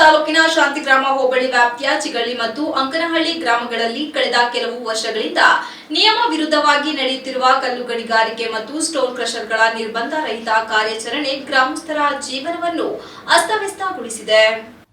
ತಾಲೂಕಿನ ಶಾಂತಿಗ್ರಾಮ ಹೋಬಳಿ ವ್ಯಾಪ್ತಿಯ ಚಿಗಳ್ಳಿ ಮತ್ತು ಅಂಕನಹಳ್ಳಿ ಗ್ರಾಮಗಳಲ್ಲಿ ಕಳೆದ ಕೆಲವು ವರ್ಷಗಳಿಂದ ನಿಯಮ ವಿರುದ್ಧವಾಗಿ ನಡೆಯುತ್ತಿರುವ ಕಲ್ಲು ಗಣಿಗಾರಿಕೆ ಮತ್ತು ಸ್ಟೋನ್ ಕ್ರಷರ್ಗಳ ನಿರ್ಬಂಧ ರಹಿತ ಕಾರ್ಯಾಚರಣೆ ಗ್ರಾಮಸ್ಥರ ಜೀವನವನ್ನು ಅಸ್ತವ್ಯಸ್ತಗೊಳಿಸಿದೆ.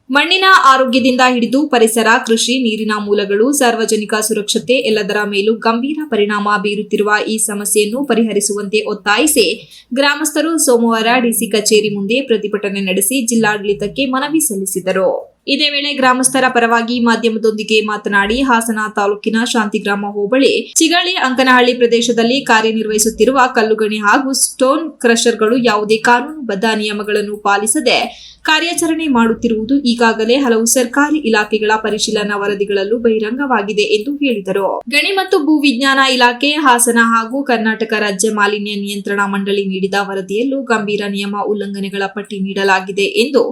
ಮಣ್ಣಿನ ಆರೋಗ್ಯದಿಂದ ಹಿಡಿದು ಪರಿಸರ, ಕೃಷಿ, ನೀರಿನ ಮೂಲಗಳು, ಸಾರ್ವಜನಿಕ ಸುರಕ್ಷತೆ ಎಲ್ಲದರ ಮೇಲೂ ಗಂಭೀರ ಪರಿಣಾಮ ಬೀರುತ್ತಿರುವ ಈ ಸಮಸ್ಯೆಯನ್ನು ಪರಿಹರಿಸುವಂತೆ ಒತ್ತಾಯಿಸಿ ಗ್ರಾಮಸ್ಥರು ಸೋಮವಾರ ಡಿಸಿ ಕಚೇರಿ ಮುಂದೆ ಪ್ರತಿಭಟನೆ ನಡೆಸಿ ಜಿಲ್ಲಾಡಳಿತಕ್ಕೆ ಮನವಿ ಸಲ್ಲಿಸಿದರು. ಇದೇ ವೇಳೆ ಗ್ರಾಮಸ್ಥರ ಪರವಾಗಿ ಮಾಧ್ಯಮದೊಂದಿಗೆ ಮಾತನಾಡಿ ಹಾಸನ ತಾಲೂಕಿನ ಶಾಂತಿಗ್ರಾಮ ಹೋಬಳಿ ಚಿಗಳಿ ಅಂಕನಹಳ್ಳಿ ಪ್ರದೇಶದಲ್ಲಿ ಕಾರ್ಯನಿರ್ವಹಿಸುತ್ತಿರುವ ಕಲ್ಲುಗಣಿ ಹಾಗೂ ಸ್ಟೋನ್ ಕ್ರಷರ್ಗಳು ಯಾವುದೇ ಕಾನೂನುಬದ್ಧ ನಿಯಮಗಳನ್ನು ಪಾಲಿಸದೆ ಕಾರ್ಯಾಚರಣೆ ಮಾಡುತ್ತಿರುವುದು ಈಗಾಗಲೇ ಹಲವು ಸರ್ಕಾರಿ ಇಲಾಖೆಗಳ ಪರಿಶೀಲನಾ ವರದಿಗಳಲ್ಲೂ ಬಹಿರಂಗವಾಗಿದೆ ಎಂದು ಹೇಳಿದರು. ಗಣಿ ಮತ್ತು ಭೂ ವಿಜ್ಞಾನ ಇಲಾಖೆ, ಹಾಸನ ಹಾಗೂ ಕರ್ನಾಟಕ ರಾಜ್ಯ ಮಾಲಿನ್ಯ ನಿಯಂತ್ರಣ ಮಂಡಳಿ ನೀಡಿದ ವರದಿಯಲ್ಲೂ ಗಂಭೀರ ನಿಯಮ ಉಲ್ಲಂಘನೆಗಳ ಪಟ್ಟಿ ನೀಡಲಾಗಿದೆ ಎಂದು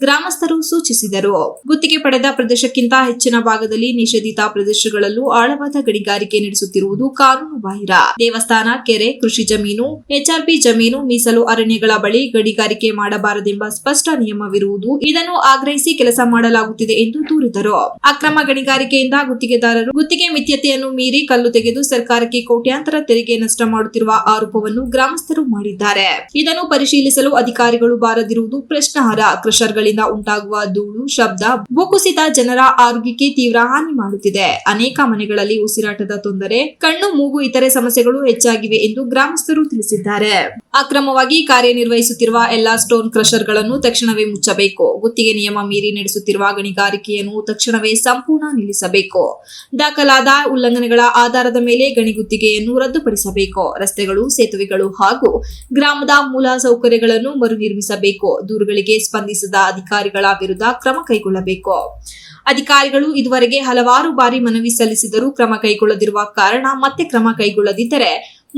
ಗ್ರಾಮಸ್ಥರು ಸೂಚಿಸಿದರು. ಗುತ್ತಿಗೆ ಪಡೆದ ಪ್ರದೇಶಕ್ಕಿಂತ ಹೆಚ್ಚಿನ ಭಾಗದಲ್ಲಿ ನಿಷೇಧಿತ ಪ್ರದೇಶಗಳಲ್ಲೂ ಆಳವಾದ ಗಣಿಗಾರಿಕೆ ನಡೆಸುತ್ತಿರುವುದು ಕಾನೂನು ಬಾಹಿರ. ದೇವಸ್ಥಾನ, ಕೆರೆ, ಕೃಷಿ ಜಮೀನು ಎಚ್ಆರ್ಪಿ ಜಮೀನು ಮೀಸಲು ಅರಣ್ಯಗಳ ಬಳಿ ಗಣಿಗಾರಿಕೆ ಮಾಡಬಾರದೆಂಬ ಸ್ಪಷ್ಟ ನಿಯಮವಿರುವುದು ಇದನ್ನು ಆಗ್ರಹಿಸಿ ಕೆಲಸ ಮಾಡಲಾಗುತ್ತಿದೆ ಎಂದು ದೂರಿದರು. ಅಕ್ರಮ ಗಣಿಗಾರಿಕೆಯಿಂದ ಗುತ್ತಿಗೆದಾರರು ಗುತ್ತಿಗೆ ಮಿತ್ಯತೆಯನ್ನು ಮೀರಿ ಕಲ್ಲು ತೆಗೆದು ಸರ್ಕಾರಕ್ಕೆ ಕೋಟ್ಯಾಂತರ ತೆರಿಗೆ ನಷ್ಟ ಮಾಡುತ್ತಿರುವ ಆರೋಪವನ್ನು ಗ್ರಾಮಸ್ಥರು ಮಾಡಿದ್ದಾರೆ. ಇದನ್ನು ಪರಿಶೀಲಿಸಲು ಅಧಿಕಾರಿಗಳು ಬಾರದಿರುವುದು ಪ್ರಶ್ನಾರ್ಹ. ಕ್ರಷರ್ಗಳಿಂದ ಉಂಟಾಗುವ ಧೂಳು, ಶಬ್ದ ಭೂಕುಸಿತ ಜನರ ಆರೋಗ್ಯಕ್ಕೆ ತೀವ್ರ ಹಾನಿ ಮಾಡುತ್ತಿದೆ. ಅನೇಕ ಮನೆಗಳಲ್ಲಿ ಉಸಿರಾಟದ ತೊಂದರೆ, ಕಣ್ಣು, ಮೂಗು ಇತರೆ ಸಮಸ್ಯೆಗಳು ಹೆಚ್ಚಾಗಿವೆ ಎಂದು ಗ್ರಾಮಸ್ಥರು ತಿಳಿಸಿದ್ದಾರೆ. ಅಕ್ರಮವಾಗಿ ಕಾರ್ಯನಿರ್ವಹಿಸುತ್ತಿರುವ ಎಲ್ಲಾ ಸ್ಟೋನ್ ಕ್ರಷರ್ಗಳನ್ನು ತಕ್ಷಣವೇ ಮುಚ್ಚಬೇಕು. ಗುತ್ತಿಗೆ ನಿಯಮ ಮೀರಿ ನಡೆಸುತ್ತಿರುವ ಗಣಿಗಾರಿಕೆಯನ್ನು ತಕ್ಷಣವೇ ಸಂಪೂರ್ಣ ನಿಲ್ಲಿಸಬೇಕು. ದಾಖಲಾದ ಉಲ್ಲಂಘನೆಗಳ ಆಧಾರದ ಮೇಲೆ ಗಣಿ ಗುತ್ತಿಗೆಯನ್ನು ರದ್ದುಪಡಿಸಬೇಕು. ರಸ್ತೆಗಳು, ಸೇತುವೆಗಳು ಹಾಗೂ ಗ್ರಾಮದ ಮೂಲ ಸೌಕರ್ಯಗಳನ್ನು ಮರುನಿರ್ಮಿಸಬೇಕು. ದೂರುಗಳಿಗೆ ಸ್ಪಂದಿಸದ ಅಧಿಕಾರಿಗಳ ವಿರುದ್ಧ ಕ್ರಮ ಕೈಗೊಳ್ಳಬೇಕು. ಅಧಿಕಾರಿಗಳು ಇದುವರೆಗೆ ಹಲವಾರು ಬಾರಿ ಮನವಿ ಸಲ್ಲಿಸಿದರೂ ಕ್ರಮ ಕೈಗೊಳ್ಳದಿರುವ ಕಾರಣ ಮತ್ತೆ ಕ್ರಮ ಕೈಗೊಳ್ಳದಿದ್ದರೆ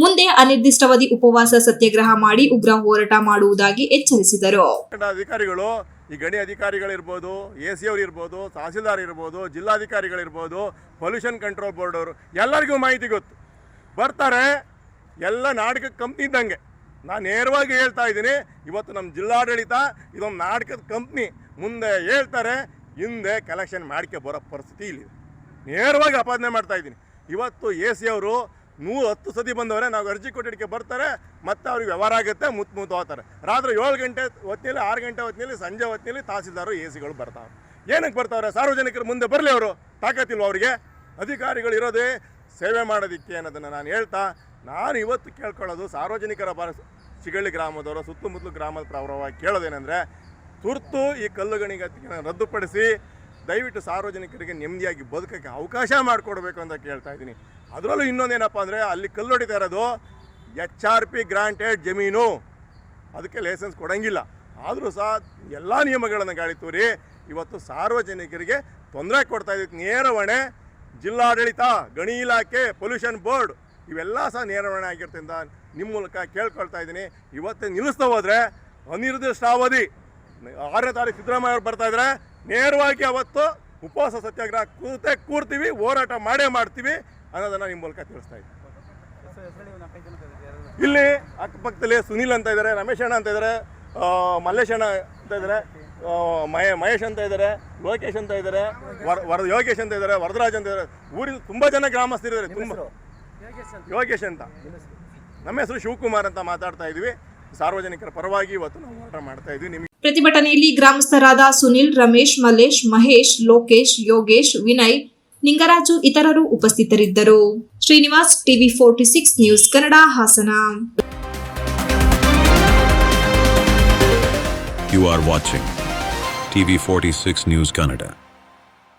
ಮುಂದೆ ಅನಿರ್ದಿಷ್ಟಾವಧಿ ಉಪವಾಸ ಸತ್ಯಾಗ್ರಹ ಮಾಡಿ ಉಗ್ರ ಹೋರಾಟ ಮಾಡುವುದಾಗಿ ಎಚ್ಚರಿಸಿದರು. ಅಧಿಕಾರಿಗಳು, ಈ ಗಣಿ ಅಧಿಕಾರಿಗಳಿರ್ಬೋದು ಎ ಸಿ ಅವ್ರು ಇರ್ಬೋದು ತಹಸೀಲ್ದಾರ್ ಇರ್ಬೋದು ಜಿಲ್ಲಾಧಿಕಾರಿಗಳಿರ್ಬೋದು, ಪೊಲ್ಯೂಷನ್ ಕಂಟ್ರೋಲ್ ಬೋರ್ಡ್ ಅವರು ಎಲ್ಲರಿಗೂ ಮಾಹಿತಿ ಗೊತ್ತು. ಬರ್ತಾರೆ, ಎಲ್ಲ ನಾಟಕ ಕಂಪ್ನಿ ಇದ್ದಂಗೆ. ನಾನು ನೇರವಾಗಿ ಹೇಳ್ತಾ ಇದ್ದೀನಿ, ಇವತ್ತು ನಮ್ಮ ಜಿಲ್ಲಾಡಳಿತ ಇದೊಂದು ನಾಟಕದ ಕಂಪ್ನಿ ಮುಂದೆ ಹೇಳ್ತಾರೆ, ಹಿಂದೆ ಕಲೆಕ್ಷನ್ ಮಾಡ್ಕೆ ಬರೋ ಪರಿಸ್ಥಿತಿ ಇಲ್ಲಿ. ನೇರವಾಗಿ ಅಪಾದನೆ ಮಾಡ್ತಾ ಇದ್ದೀನಿ. ಇವತ್ತು ಎ ಸಿ ಅವರು ನೂರು ಹತ್ತು ಸತಿ ಬಂದವರೆ, ನಾವು ಅರ್ಜಿ ಕೊಟ್ಟಿದ್ದಕ್ಕೆ ಬರ್ತಾರೆ, ಮತ್ತೆ ಅವ್ರಿಗೆ ವ್ಯವಹಾರ ಆಗುತ್ತೆ ಮುತ್ತು ಮುತ್ತು ಹೋಗ್ತಾರೆ. ರಾತ್ರಿ ಏಳು ಗಂಟೆ ಹೊತ್ತಿನಲ್ಲಿ, ಆರು ಗಂಟೆ ಹೊತ್ತಿನಲ್ಲಿ, ಸಂಜೆ ಹೊತ್ತಿನಲ್ಲಿ ತಹಸೀಲ್ದಾರು ಎ ಸಿಗಳು ಬರ್ತಾವೆ. ಏನಕ್ಕೆ ಬರ್ತಾವ್ರೆ? ಸಾರ್ವಜನಿಕರ ಮುಂದೆ ಬರಲಿ ಅವರು, ತಾಕತ್ತಿಲ್ವ ಅವರಿಗೆ? ಅಧಿಕಾರಿಗಳು ಇರೋದೇ ಸೇವೆ ಮಾಡೋದಿಕ್ಕೆ ಅನ್ನೋದನ್ನು ನಾನು ಹೇಳ್ತಾ, ನಾನು ಇವತ್ತು ಕೇಳ್ಕೊಳ್ಳೋದು ಸಾರ್ವಜನಿಕರ ಬರ ಚಿಗಳ್ಳಿ ಗ್ರಾಮದವರು, ಸುತ್ತಮುತ್ತಲು ಗ್ರಾಮದ ಪ್ರವರವಾಗಿ ಕೇಳೋದೇನೆಂದರೆ, ತುರ್ತು ಈ ಕಲ್ಲು ಗಣಿಗಾರಿಕೆಯನ್ನು ರದ್ದುಪಡಿಸಿ ದಯವಿಟ್ಟು ಸಾರ್ವಜನಿಕರಿಗೆ ನೆಮ್ಮದಿಯಾಗಿ ಬದುಕೋಕ್ಕೆ ಅವಕಾಶ ಮಾಡಿಕೊಡ್ಬೇಕು ಅಂತ ಕೇಳ್ತಾ ಇದ್ದೀನಿ. ಅದರಲ್ಲೂ ಇನ್ನೊಂದೇನಪ್ಪ ಅಂದರೆ, ಅಲ್ಲಿ ಕಲ್ಲು ಹೊಡಿತಾ ಇರೋದು ಎಚ್ ಆರ್ ಪಿ ಗ್ರಾಂಟೆಡ್ ಜಮೀನು. ಅದಕ್ಕೆ ಲೈಸೆನ್ಸ್ ಕೊಡೋಂಗಿಲ್ಲ. ಆದರೂ ಸಹ ಎಲ್ಲ ನಿಯಮಗಳನ್ನು ಗಾಳಿ ತೋರಿ, ಇವತ್ತು ಸಾರ್ವಜನಿಕರಿಗೆ ತೊಂದರೆ ಕೊಡ್ತಾ ಇದ್ದೀವಿ. ನೇರ ಹೊಣೆ ಜಿಲ್ಲಾಡಳಿತ, ಗಣಿ ಇಲಾಖೆ ಪೊಲ್ಯೂಷನ್ ಬೋರ್ಡ್ ಇವೆಲ್ಲ ಸಹ ನೇರವಣೆ ಆಗಿರ್ತಿಂದ ನಿಮ್ಮ ಮೂಲಕ ಕೇಳ್ಕೊಳ್ತಾ ಇದ್ದೀನಿ. ಇವತ್ತೇ ನಿಲ್ಲಿಸ್ತಾ ಹೋದರೆ ಅನಿರ್ದಿಷ್ಟಾವಧಿ. ಆರನೇ ತಾರೀಕು ಸಿದ್ದರಾಮಯ್ಯ ಅವ್ರು ಬರ್ತಾ ಇದ್ದಾರೆ ನೇರವಾಗಿ ಅವತ್ತು ಉಪವಾಸ ಸತ್ಯಾಗ್ರಹ ಕೂತೆ ಕೂರ್ತೀವಿ, ಹೋರಾಟ ಮಾಡೇ ಮಾಡ್ತೀವಿ ಅನ್ನೋದನ್ನು ನಿಮ್ಮ ಮೂಲಕ ತಿಳಿಸ್ತಾ ಇದ್ದೀನಿ. ಇಲ್ಲಿ ಅಕ್ಕಪಕ್ಕದಲ್ಲಿ ಸುನಿಲ್ ಅಂತ ಇದ್ದಾರೆ, ರಮೇಶ್ ಅಣ್ಣ ಅಂತ ಇದ್ದಾರೆ ಮಲ್ಲೇಶ್ ಅಣ್ಣ ಅಂತ ಇದ್ದಾರೆ ಮಹೇ, ಮಹೇಶ್ ಅಂತ ಇದ್ದಾರೆ, ಲೋಕೇಶ್ ಅಂತ ಇದ್ದಾರೆ, ವರ ವರ, ಯೋಗೇಶ್ ಅಂತ ಇದ್ದಾರೆ, ವರದರಾಜ್ ಅಂತ ಇದ್ದಾರೆ. ಊರಿನ ತುಂಬ ಜನ ಗ್ರಾಮಸ್ಥರಿದ್ದಾರೆ. ತುಂಬ ಯೋಗೇಶ್ ಅಂತ. ನಮ್ಮ ಹೆಸರು ಶಿವಕುಮಾರ್ ಅಂತ ಮಾತಾಡ್ತಾ ಇದೀವಿ. ಸಾರ್ವಜನಿಕರ ಪರವಾಗಿ ಇವತ್ತು ನಾವು ಹೋರಾಟ ಮಾಡ್ತಾ ಇದೀವಿ. ನಿಮಗೆ ಪ್ರತಿಭಟನೆಯಲ್ಲಿ ಗ್ರಾಮಸ್ಥರಾದ ಸುನಿಲ್ ರಮೇಶ್ ಮಲ್ಲೇಶ್ ಮಹೇಶ್ ಲೋಕೇಶ್ ಯೋಗೇಶ್ ವಿನಯ್ ನಿಂಗರಾಜು ಇತರರು ಉಪಸ್ಥಿತರಿದ್ದರು. Srinivas TV forty six news Kannada Hassan. You are watching TV46 News Kannada.